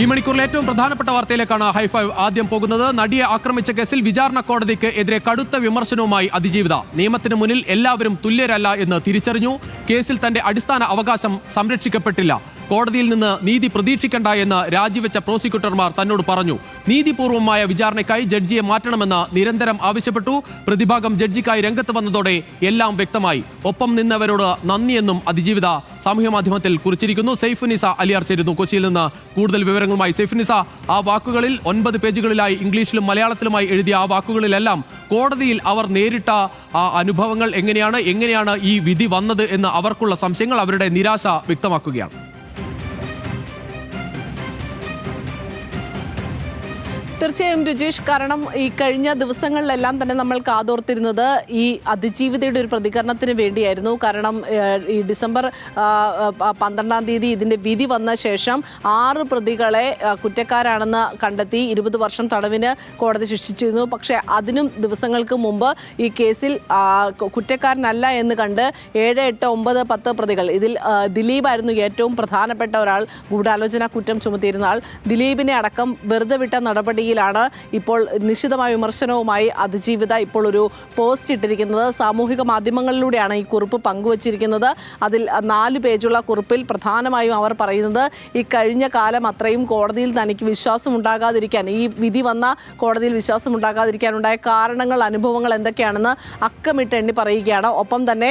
ഈ മണിക്കൂറിൽ ഏറ്റവും പ്രധാനപ്പെട്ട വാർത്തയിലേക്കാണ് ഹൈഫൈവ് ആദ്യം പോകുന്നത്. നടിയെ ആക്രമിച്ച കേസിൽ വിചാരണ കോടതിക്ക് എതിരെ കടുത്ത വിമർശനവുമായി അതിജീവിത. നിയമത്തിന് മുന്നിൽ എല്ലാവരും തുല്യരല്ല എന്ന് തിരിച്ചറിഞ്ഞു. കേസിൽ തന്റെ അടിസ്ഥാന അവകാശം സംരക്ഷിക്കപ്പെട്ടില്ല. കോടതിയിൽ നിന്ന് നീതി പ്രതീക്ഷിക്കണ്ട എന്ന് രാജിവെച്ച പ്രോസിക്യൂട്ടർമാർ തന്നോട് പറഞ്ഞു. നീതിപൂർവമായ വിചാരണയ്ക്കായി ജഡ്ജിയെ മാറ്റണമെന്ന് നിരന്തരം ആവശ്യപ്പെട്ടു. പ്രതിഭാഗം ജഡ്ജിക്കായി രംഗത്ത് വന്നതോടെ എല്ലാം വ്യക്തമായി. ഒപ്പം നിന്നവരോട് നന്ദിയെന്നും അതിജീവിത സാമൂഹ്യ മാധ്യമത്തിൽ കുറിച്ചിരിക്കുന്നു. സെയ്ഫുനിസ അലിയാർ ചേരുന്നു. കൊച്ചിയിൽ നിന്ന് കൂടുതൽ വിവരങ്ങളുമായി സെയ്ഫുനിസ ആ വാക്കുകളിൽ ഒൻപത് പേജുകളിലായി ഇംഗ്ലീഷിലും മലയാളത്തിലുമായി എഴുതിയ ആ വാക്കുകളിലെല്ലാം കോടതിയിൽ അവർ നേരിട്ട ആ അനുഭവങ്ങൾ എങ്ങനെയാണ് എങ്ങനെയാണ് ഈ വിധി വന്നത് എന്ന് അവർക്കുള്ള സംശയങ്ങൾ അവരുടെ നിരാശ വ്യക്തമാക്കുകയാണ്. തീർച്ചയായും രജീഷ് കാരണം ഈ കഴിഞ്ഞ ദിവസങ്ങളിലെല്ലാം തന്നെ നമ്മൾ കാതോർത്തിരുന്നത് ഈ അതിജീവിതയുടെ ഒരു പ്രതികരണത്തിന് വേണ്ടിയായിരുന്നു. കാരണം ഈ ഡിസംബർ പന്ത്രണ്ടാം തീയതി ഇതിന്റെ വിധി വന്ന ശേഷം ആറ് പ്രതികളെ കുറ്റക്കാരാണെന്ന് കണ്ടെത്തി ഇരുപത് വർഷം തടവിന് കോടതി ശിക്ഷിച്ചിരുന്നു. പക്ഷേ അതിനും ദിവസങ്ങൾക്ക് മുമ്പ് ഈ കേസിൽ കുറ്റക്കാരനല്ല എന്ന് കണ്ട് ഏഴ് എട്ട് ഒമ്പത് പത്ത് പ്രതികൾ ഇതിൽ ദിലീപായിരുന്നു ഏറ്റവും പ്രധാനപ്പെട്ട ഒരാൾ. ഗൂഢാലോചന കുറ്റം ചുമത്തിയിരുന്ന ആൾ. ദിലീപിനെ അടക്കം വെറുതെ വിട്ട നടപടിയിലാണ് ഇപ്പോൾ നിശിതമായ വിമർശനവുമായി അതിജീവിത ഇപ്പോൾ ഒരു പോസ്റ്റ് ഇട്ടിരിക്കുന്നത്. സാമൂഹിക മാധ്യമങ്ങളിലൂടെയാണ് ഈ കുറിപ്പ് പങ്കുവച്ചിരിക്കുന്നത്. അതിൽ നാല് പേജുള്ള കുറിപ്പിൽ പ്രധാനമായും അവർ പറയുന്നത് ഈ കഴിഞ്ഞ കാലം അത്രയും കോടതിയിൽ തനിക്ക് വിശ്വാസം ഉണ്ടാകാതിരിക്കാൻ ഈ വിധി വന്ന കോടതിയിൽ വിശ്വാസം ഉണ്ടാകാതിരിക്കാനുണ്ടായ കാരണങ്ങൾ അനുഭവങ്ങൾ എന്തൊക്കെയാണെന്ന് അക്കമിട്ട് എണ്ണി പറയുകയാണ്. ഒപ്പം തന്നെ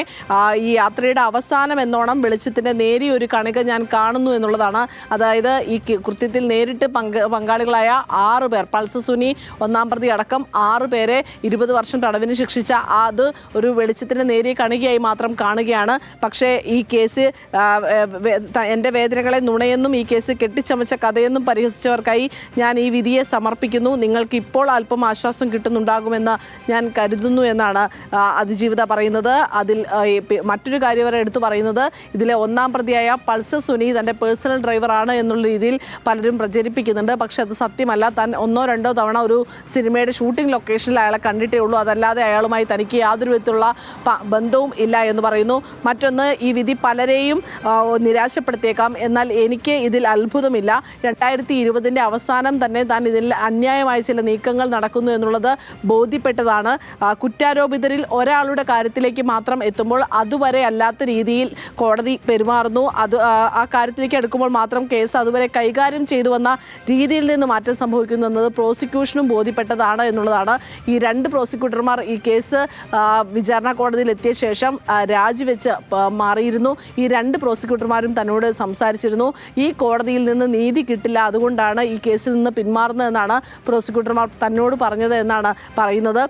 ഈ യാത്രയുടെ അവസാനം എന്നോണം വെളിച്ചത്തിന്റെ നേരിയ ഒരു കണിക ഞാൻ കാണുന്നു എന്നുള്ളതാണ്. അതായത് ഈ കൃത്യത്തിൽ നേരിട്ട് പങ്ക് പങ്കാളികളായ ആറ് പേർ പൾസ് സുനി ഒന്നാം പ്രതി അടക്കം ആറ് പേരെ ഇരുപത് വർഷം തടവിന് ശിക്ഷിച്ച അത് ഒരു വെളിച്ചത്തിന്റെ നേരിയ കണികയായി മാത്രം കാണുകയാണ്. പക്ഷേ ഈ കേസ് എന്റെ വേദനകളെ നുണയെന്നും ഈ കേസ് കെട്ടിച്ചമച്ച കഥയെന്നും പരിഹസിച്ചവർക്കായി ഞാൻ ഈ വിധിയെ സമർപ്പിക്കുന്നു. നിങ്ങൾക്ക് ഇപ്പോൾ അല്പം ആശ്വാസം കിട്ടുന്നുണ്ടാകുമെന്ന് ഞാൻ കരുതുന്നു എന്നാണ് അതിജീവിത പറയുന്നത്. അതിൽ മറ്റൊരു കാര്യം വരെ എടുത്തു പറയുന്നത് ഇതിലെ ഒന്നാം പ്രതിയായ പൾസർ സുനി തന്റെ പേഴ്സണൽ ഡ്രൈവറാണ് എന്നുള്ള രീതിയിൽ പലരും പ്രചരിപ്പിക്കുന്നുണ്ട്. പക്ഷേ അത് സത്യമല്ല. താൻ ഒന്നോ രണ്ടോ തവണ ഒരു സിനിമയുടെ ഷൂട്ടിംഗ് ലൊക്കേഷനിൽ അയാളെ കണ്ടിട്ടേ ഉള്ളൂ. അതല്ലാതെ അയാളുമായി തനിക്ക് യാതൊരു വിധത്തിലുള്ള ബന്ധവും ഇല്ല എന്ന് പറയുന്നു. മറ്റൊന്ന് ഈ വിധി പലരെയും നിരാശപ്പെടുത്തിയേക്കാം. എന്നാൽ എനിക്ക് ഇതിൽ അത്ഭുതമില്ല. രണ്ടായിരത്തി ഇരുപതിന്റെ അവസാനം തന്നെ താൻ ഇതിൽ അന്യായമായ ചില നീക്കങ്ങൾ നടക്കുന്നു എന്നുള്ളത് ബോധ്യപ്പെട്ടതാണ്. കുറ്റാരോപിതരിൽ ഒരാളുടെ കാര്യത്തിലേക്ക് മാത്രം എത്തുമ്പോൾ അതുവരെ അല്ലാത്ത രീതിയിൽ കോടതി പെരുമാറുന്നു. അത് ആ, ആ കാര്യത്തിലേക്ക് എടുക്കുമ്പോൾ മാത്രം കേസ് അതുവരെ കൈകാര്യം ചെയ്തു വന്ന രീതിയിൽ നിന്ന് മാറ്റം സംഭവിക്കുന്നു എന്നത് പ്രോസിക്യൂഷനും ബോധ്യപ്പെട്ടതാണ് എന്നുള്ളതാണ് ഈ രണ്ട് പ്രോസിക്യൂട്ടർമാർ ഈ കേസ് വിചാരണ കോടതിയിൽ എത്തിയ ശേഷം രാജിവെച്ച് മാറിയിരുന്നു. ഈ രണ്ട് പ്രോസിക്യൂട്ടർമാരും തന്നോട് സംസാരിച്ചിരുന്നു. ഈ കോടതിയിൽ നിന്ന് നീതി കിട്ടില്ല. അതുകൊണ്ടാണ് ഈ കേസിൽ നിന്ന് പിന്മാറുന്നതെന്നാണ് പ്രോസിക്യൂട്ടർമാർ തന്നോട് പറഞ്ഞത് എന്നാണ് പറയുന്നത്.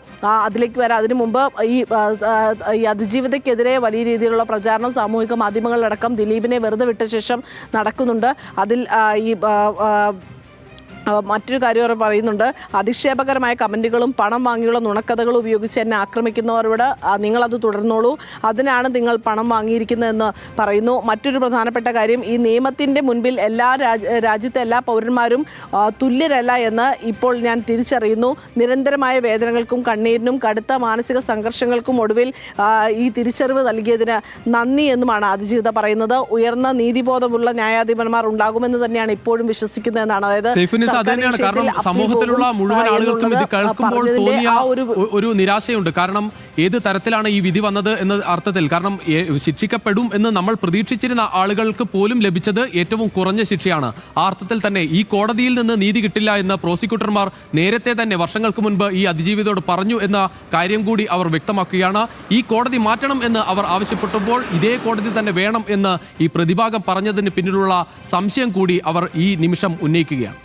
അതിലേക്ക് വരാം. അതിനു മുമ്പ് ഈ അതിജീവിതയ്ക്കെതിരെ വലിയ രീതിയിലുള്ള പ്രചാരണം സാമൂഹിക മാധ്യമങ്ങളിലടക്കം ദിലീപിനെ വെറുതെ വിട്ട ശേഷം നടക്കുന്നുണ്ട്. അതിൽ ഈ മറ്റൊരു കാര്യം അവർ പറയുന്നുണ്ട്. അധിക്ഷേപകരമായ കമന്റുകളും പണം വാങ്ങിയുള്ള നുണക്കഥകളും ഉപയോഗിച്ച് എന്നെ ആക്രമിക്കുന്നവരോട് നിങ്ങളത് തുടർന്നോളൂ. അതിനാണ് നിങ്ങൾ പണം വാങ്ങിയിരിക്കുന്നതെന്ന് പറയുന്നു. മറ്റൊരു പ്രധാനപ്പെട്ട കാര്യം ഈ നിയമത്തിന്റെ മുൻപിൽ എല്ലാ രാജ്യ രാജ്യത്തെ എല്ലാ പൗരന്മാരും തുല്യരല്ല എന്ന് ഇപ്പോൾ ഞാൻ തിരിച്ചറിയുന്നു. നിരന്തരമായ വേദനകൾക്കും കണ്ണീരിനും കടുത്ത മാനസിക സംഘർഷങ്ങൾക്കും ഒടുവിൽ ഈ തിരിച്ചറിവ് നൽകിയതിന് നന്ദി എന്നുമാണ് അതിജീവിത പറയുന്നത്. ഉയർന്ന നീതിബോധമുള്ള ന്യായാധിപന്മാർ ഉണ്ടാകുമെന്ന് തന്നെയാണ് ഇപ്പോഴും വിശ്വസിക്കുന്നതെന്നാണ്. അതായത് സൈഫുനിസ അത് തന്നെയാണ് കാരണം സമൂഹത്തിലുള്ള മുഴുവൻ ആളുകൾക്കും ഇത് കേൾക്കുമ്പോൾ തോന്നിയ ഒരു നിരാശയുണ്ട്. കാരണം ഏത് തരത്തിലാണ് ഈ വിധി വന്നത് എന്ന അർത്ഥത്തിൽ. കാരണം ശിക്ഷിക്കപ്പെടും എന്ന് നമ്മൾ പ്രതീക്ഷിച്ചിരുന്ന ആളുകൾക്ക് പോലും ലഭിച്ചത് ഏറ്റവും കുറഞ്ഞ ശിക്ഷയാണ്. ആ അർത്ഥത്തിൽ തന്നെ ഈ കോടതിയിൽ നിന്ന് നീതി കിട്ടില്ല എന്ന് പ്രോസിക്യൂട്ടർമാർ നേരത്തെ തന്നെ വർഷങ്ങൾക്ക് മുൻപ് ഈ അതിജീവിതയോട് പറഞ്ഞു എന്ന കാര്യം കൂടി അവർ വ്യക്തമാക്കുകയാണ്. ഈ കോടതി മാറ്റണം എന്ന് അവർ ആവശ്യപ്പെട്ടപ്പോൾ ഇതേ കോടതി തന്നെ വേണം എന്ന് ഈ പ്രതിഭാഗം പറഞ്ഞതിന് പിന്നിലുള്ള സംശയം കൂടി അവർ ഈ നിമിഷം ഉന്നയിക്കുകയാണ്.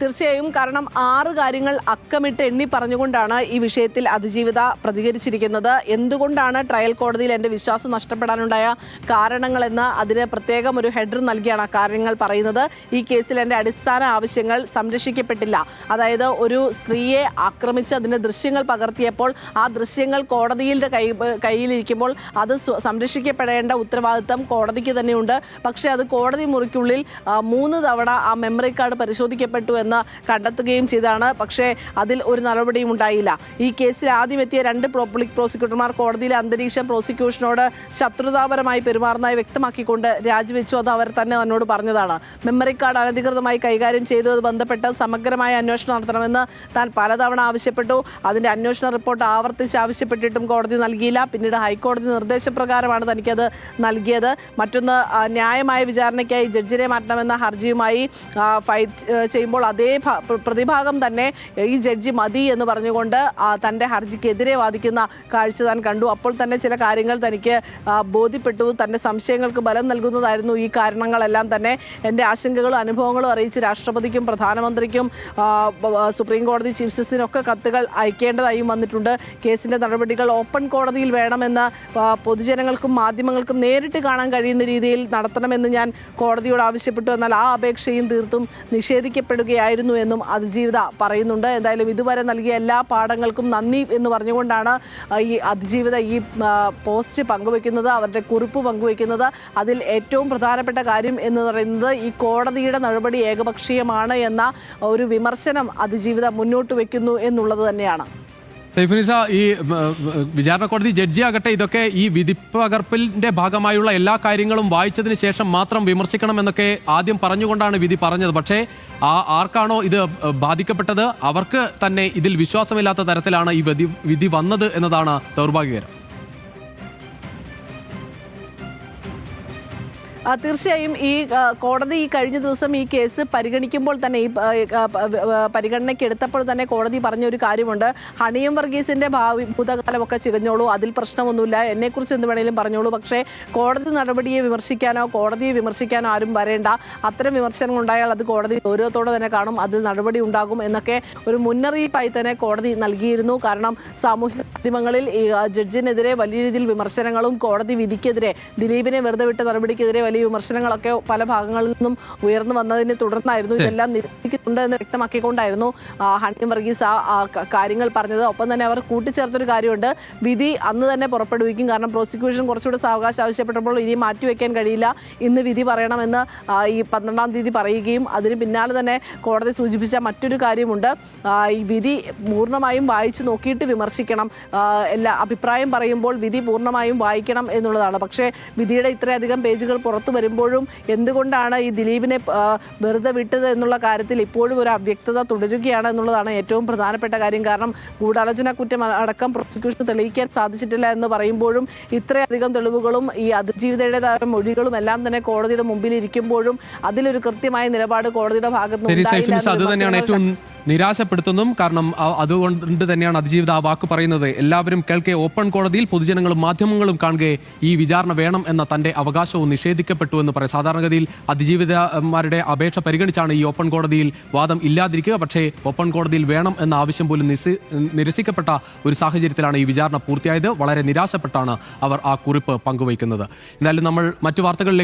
തീർച്ചയായും കാരണം ആറ് കാര്യങ്ങൾ അക്കമിട്ട് എണ്ണി പറഞ്ഞുകൊണ്ടാണ് ഈ വിഷയത്തിൽ അതിജീവിത പ്രതികരിച്ചിരിക്കുന്നത്. എന്തുകൊണ്ടാണ് ട്രയൽ കോടതിയിൽ എന്റെ വിശ്വാസം നഷ്ടപ്പെടാനുണ്ടായ കാരണങ്ങളെന്ന് അതിന് പ്രത്യേകം ഒരു ഹെഡർ നൽകിയാണ് ആ കാര്യങ്ങൾ പറയുന്നത്. ഈ കേസിൽ എന്റെ അടിസ്ഥാന ആവശ്യങ്ങൾ സംരക്ഷിക്കപ്പെട്ടില്ല. അതായത് ഒരു സ്ത്രീയെ ആക്രമിച്ച് അതിന്റെ ദൃശ്യങ്ങൾ പകർത്തിയപ്പോൾ ആ ദൃശ്യങ്ങൾ കോടതിയുടെ കൈ കയ്യിലിരിക്കുമ്പോൾ അത് സംരക്ഷിക്കപ്പെടേണ്ട ഉത്തരവാദിത്തം കോടതിക്ക് തന്നെയുണ്ട്. പക്ഷേ അത് കോടതി മുറിക്കുള്ളിൽ മൂന്ന് തവണ ആ മെമ്മറി കാർഡ് പരിശോധിക്കപ്പെട്ടു എന്ന് കണ്ടെത്തുകയും ചെയ്താണ് പക്ഷേ അതിൽ ഒരു നടപടിയും ഉണ്ടായില്ല. ഈ കേസിൽ ആദ്യം എത്തിയ രണ്ട് പബ്ലിക് പ്രോസിക്യൂട്ടർമാർ കോടതിയിലെ അന്തരീക്ഷം പ്രോസിക്യൂഷനോട് ശത്രുതാപരമായി പെരുമാറുന്നതായി വ്യക്തമാക്കിക്കൊണ്ട് രാജിവെച്ചു അത് അവർ തന്നെ എന്നോട് പറഞ്ഞതാണ്. മെമ്മറി കാർഡ് അനധികൃതമായി കൈകാര്യം ചെയ്തത് ബന്ധപ്പെട്ട് സമഗ്രമായ അന്വേഷണം നടത്തണമെന്ന് താൻ പലതവണ ആവശ്യപ്പെട്ടു. അതിന്റെ അന്വേഷണ റിപ്പോർട്ട് ആവർത്തിച്ച് ആവശ്യപ്പെട്ടിട്ടും കോടതി നൽകിയില്ല. പിന്നീട് ഹൈക്കോടതി നിർദ്ദേശപ്രകാരമാണ് തനിക്കത് നൽകിയത്. മറ്റൊന്ന് ന്യായമായ വിചാരണയ്ക്കായി ജഡ്ജിനെ മാറ്റണമെന്ന ഹർജിയുമായി ഫൈറ്റ് ചെയ്യുമ്പോൾ അതേ പ്രതിഭാഗം തന്നെ ഈ ജഡ്ജി മതി എന്ന് പറഞ്ഞുകൊണ്ട് തന്റെ ഹർജിക്കെതിരെ വാദിക്കുന്ന കാഴ്ച താൻ കണ്ടു. അപ്പോൾ തന്നെ ചില കാര്യങ്ങൾ തനിക്ക് ബോധ്യപ്പെട്ടു. തന്റെ സംശയങ്ങൾക്ക് ബലം നൽകുന്നതായിരുന്നു ഈ കാരണങ്ങളെല്ലാം തന്നെ. എന്റെ ആശങ്കകളും അനുഭവങ്ങളും അറിയിച്ച് രാഷ്ട്രപതിക്കും പ്രധാനമന്ത്രിക്കും സുപ്രീം കോടതി ചീഫ് ജസ്റ്റിസിനൊക്കെ കത്തുകൾ അയക്കേണ്ടതായും വന്നിട്ടുണ്ട്. കേസിന്റെ നടപടികൾ ഓപ്പൺ കോടതിയിൽ വേണമെന്ന് പൊതുജനങ്ങൾക്കും മാധ്യമങ്ങൾക്കും നേരിട്ട് കാണാൻ കഴിയുന്ന രീതിയിൽ നടത്തണമെന്ന് ഞാൻ കോടതിയോട് ആവശ്യപ്പെട്ടു. എന്നാൽ ആ അപേക്ഷയും തീർത്തും നിഷേധിക്കപ്പെടുകയായിരുന്നു. എന്നും അതിജീവിത പറയുന്നുണ്ട്. എന്തായാലും ഇതുവരെ നൽകിയ എല്ലാ പാഠങ്ങൾക്കും നന്ദി എന്ന് പറഞ്ഞുകൊണ്ടാണ് ഈ അതിജീവിത ഈ പോസ്റ്റ് പങ്കുവെക്കുന്നത് അവരുടെ കുറിപ്പ് പങ്കുവെക്കുന്നത് അതിൽ ഏറ്റവും പ്രധാനപ്പെട്ട കാര്യം എന്ന് പറയുന്നത് ഈ കോടതിയുടെ നടപടി ഏകപക്ഷീയമാണ് എന്ന ഒരു വിമർശനം അതിജീവിത മുന്നോട്ട് വയ്ക്കുന്നു എന്നുള്ളത് തന്നെയാണ്. സൈഫുനിസ ഈ വിചാരണ കോടതി ജഡ്ജി ആകട്ടെ ഇതൊക്കെ ഈ വിധിപ്പകർപ്പിന്റെ ഭാഗമായുള്ള എല്ലാ കാര്യങ്ങളും വായിച്ചതിന് ശേഷം മാത്രം വിമർശിക്കണം എന്നൊക്കെ ആദ്യം പറഞ്ഞുകൊണ്ടാണ് വിധി പറഞ്ഞത്. പക്ഷേ ആ ആർക്കാണോ ഇത് ബാധിക്കപ്പെട്ടത്? അവർക്ക് തന്നെ ഇതിൽ വിശ്വാസമില്ലാത്ത തരത്തിലാണ് ഈ വിധി വിധി വന്നത് എന്നതാണ് ദൗർഭാഗ്യകരം. തീർച്ചയായും ഈ കോടതി ഈ കഴിഞ്ഞ ദിവസം ഈ കേസ് പരിഗണിക്കുമ്പോൾ തന്നെ ഈ പരിഗണനയ്ക്ക് എടുത്തപ്പോൾ തന്നെ കോടതി പറഞ്ഞൊരു കാര്യമുണ്ട്. ഹണിയം വർഗീസിന്റെ ഭാവി ഭൂതകാലമൊക്കെ ചികഞ്ഞോളൂ അതിൽ പ്രശ്നമൊന്നുമില്ല. എന്നെക്കുറിച്ച് എന്ത് വേണേലും പറഞ്ഞോളൂ. പക്ഷേ കോടതി നടപടിയെ വിമർശിക്കാനോ കോടതിയെ വിമർശിക്കാനോ ആരും വരേണ്ട. അത്തരം വിമർശനം ഉണ്ടായാൽ അത് കോടതി ഗൗരവത്തോടെ തന്നെ കാണും. അതിൽ നടപടി ഉണ്ടാകും എന്നൊക്കെ ഒരു മുന്നറിയിപ്പായി തന്നെ കോടതി നൽകിയിരുന്നു. കാരണം സാമൂഹ്യ മാധ്യമങ്ങളിൽ ഈ ജഡ്ജിനെതിരെ വലിയ രീതിയിൽ വിമർശനങ്ങളും കോടതി വിധിക്കെതിരെ ദിലീപിനെ വെറുതെ വിട്ട നടപടിക്കെതിരെ വലിയ വിമർശനങ്ങളൊക്കെ പല ഭാഗങ്ങളിൽ നിന്നും ഉയർന്നു വന്നതിനെ തുടർന്നായിരുന്നു ഇതെല്ലാം നിരസിക്കുന്നുണ്ട് എന്ന് വ്യക്തമാക്കിക്കൊണ്ടായിരുന്നു ഹണി വർഗീസ് ആ കാര്യങ്ങൾ പറഞ്ഞത്. ഒപ്പം തന്നെ അവർ കൂട്ടിച്ചേർത്തൊരു കാര്യമുണ്ട്. വിധി അന്ന് തന്നെ പുറപ്പെടുവിക്കും. കാരണം പ്രോസിക്യൂഷൻ കുറച്ചുകൂടെ സാവകാശം ആവശ്യപ്പെട്ടപ്പോൾ ഇനി മാറ്റിവെക്കാൻ കഴിയില്ല. ഇന്ന് വിധി പറയണമെന്ന് ഈ പന്ത്രണ്ടാം തീയതി പറയുകയും അതിന് പിന്നാലെ തന്നെ കോടതി സൂചിപ്പിച്ച മറ്റൊരു കാര്യമുണ്ട്. ഈ വിധി പൂർണമായും വായിച്ചു നോക്കിയിട്ട് വിമർശിക്കണം. എല്ലാ അഭിപ്രായം പറയുമ്പോൾ വിധി പൂർണമായും വായിക്കണം എന്നുള്ളതാണ്. പക്ഷേ വിധിയുടെ ഇത്രയധികം പേജുകൾ പുറത്തു വരുമ്പോഴും എന്തുകൊണ്ടാണ് ഈ ദിലീപിനെ വെറുതെ വിട്ടത് എന്നുള്ള കാര്യത്തിൽ ഇപ്പോഴും ഒരു അവ്യക്തത തുടരുകയാണ് എന്നുള്ളതാണ് ഏറ്റവും പ്രധാനപ്പെട്ട കാര്യം. കാരണം ഗൂഢാലോചന കുറ്റം അടക്കം പ്രോസിക്യൂഷൻ തെളിയിക്കാൻ സാധിച്ചിട്ടില്ല എന്ന് പറയുമ്പോഴും ഇത്രയധികം തെളിവുകളും ഈ അതിജീവിതയുടേതായ മൊഴികളും എല്ലാം തന്നെ കോടതിയുടെ മുമ്പിൽ ഇരിക്കുമ്പോഴും അതിലൊരു കൃത്യമായ നിലപാട് കോടതിയുടെ ഭാഗത്ത് ശരി നിന്ന് സൈഫുനിസ അത് തന്നെയാണ് ഏറ്റവും നിരാശപ്പെടുത്തുന്നതും കാരണം അതുകൊണ്ട് തന്നെയാണ് അതിജീവിത ആ വാക്ക് പറയുന്നത്. എല്ലാവരും കേൾക്കെ ഓപ്പൺ കോടതിയിൽ പൊതുജനങ്ങളും മാധ്യമങ്ങളും കാണുകെ ഈ വിചാരണ വേണം എന്ന തന്റെ അവകാശവും നിഷേധിക്കപ്പെട്ടു എന്ന് പറയും. സാധാരണഗതിയിൽ അതിജീവിതമാരുടെ അപേക്ഷ പരിഗണിച്ചാണ് ഈ ഓപ്പൺ കോടതിയിൽ വാദം ഇല്ലാതിരിക്കുക. പക്ഷേ ഓപ്പൺ കോടതിയിൽ വേണം എന്ന ആവശ്യം പോലും നിരസിക്കപ്പെട്ട ഒരു സാഹചര്യത്തിലാണ് ഈ വിചാരണ പൂർത്തിയായത്. വളരെ നിരാശപ്പെട്ടാണ് അവർ ആ കുറിപ്പ് പങ്കുവയ്ക്കുന്നത്. എന്നാലും നമ്മൾ മറ്റു വാർത്തകളിലേക്ക്